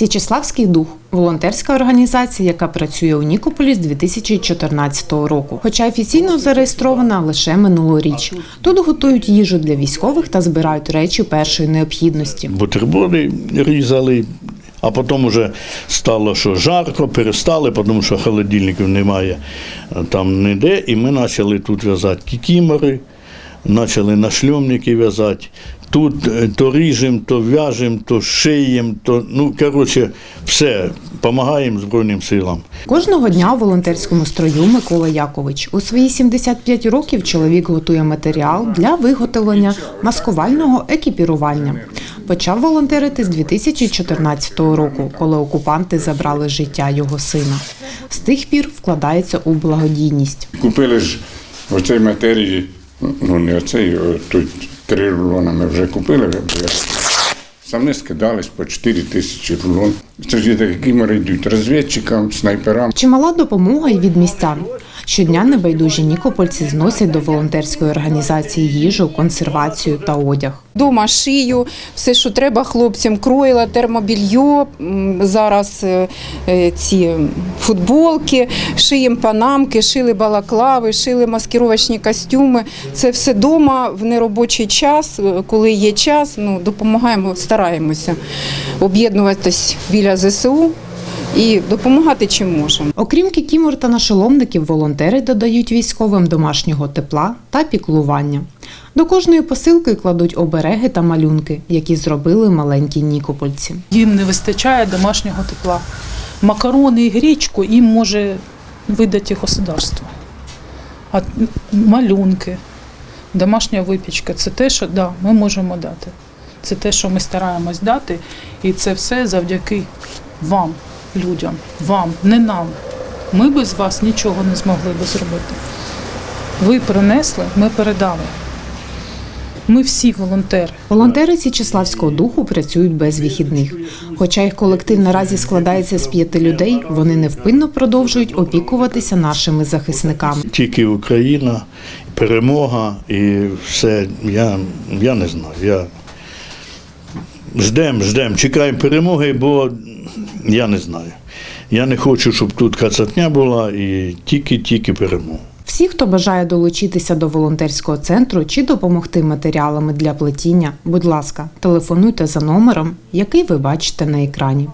Січеславський дух волонтерська організація, яка працює у Нікополі з 2014 року. Хоча офіційно зареєстрована лише минулоріч. Тут готують їжу для військових та збирають речі першої необхідності. бутерброди різали, а потім вже стало, що жарко, перестали, тому що холодильників немає е, там ніде. І ми почали тут в'язати кікімори, почали на шльомники в'язати. Тут е, то ріжемо, то в'яжемо, то шиємо, то ну коротше, все, допомагаємо Збройним силам. Кожного дня у волонтерському строю Микола Якович. У свої 75 років чоловік готує матеріал для виготовлення маскувального екіпірування. Почав волонтерити з 2014 року, коли окупанти забрали життя його сина. З тих пір вкладається у благодійність. Купили ж оцей матерії, ну не оцей, тут три рулона ми вже купили. вже. Самі скидались по 4 тисячі рулон. Це ж є такі кімери йдуть розвідчикам, снайперам. Чимала допомога й від містян. Щодня небайдужі нікопольці зносять до волонтерської організації їжу, консервацію та одяг. Дома шию, все, що треба хлопцям, кроїла, термобільйо, зараз е, е, ці футболки, шиємо панамки, шили балаклави, шили маскировочні костюми. Це все дома в неробочий час, е, коли є час, ну, допомагаємо, стараємося об'єднуватись біля ЗСУ і допомагати чим можемо. Окрім кікімор та нашоломників, волонтери додають військовим домашнього тепла та піклування. До кожної посилки кладуть обереги та малюнки, які зробили маленькі нікопольці. Їм не вистачає домашнього тепла. Макарони і гречку їм може видати государство. А малюнки, домашня випічка це те, що да, ми можемо дати. Це те, що ми стараємось дати, і це все завдяки вам, людям, вам, не нам. Ми без вас нічого не змогли би зробити. Ви принесли, ми передали. Ми всі волонтери. Волонтери Січеславського духу працюють без вихідних. Хоча їх колектив наразі складається з п'яти людей, вони невпинно продовжують опікуватися нашими захисниками. Тільки Україна, перемога і все. Я, я не знаю. Я... Ждем, ждем, чекаємо перемоги, бо я не знаю. Я не хочу, щоб тут кацатня була і тільки-тільки перемога. Всі, хто бажає долучитися до волонтерського центру чи допомогти матеріалами для плетіння, будь ласка, телефонуйте за номером, який ви бачите на екрані.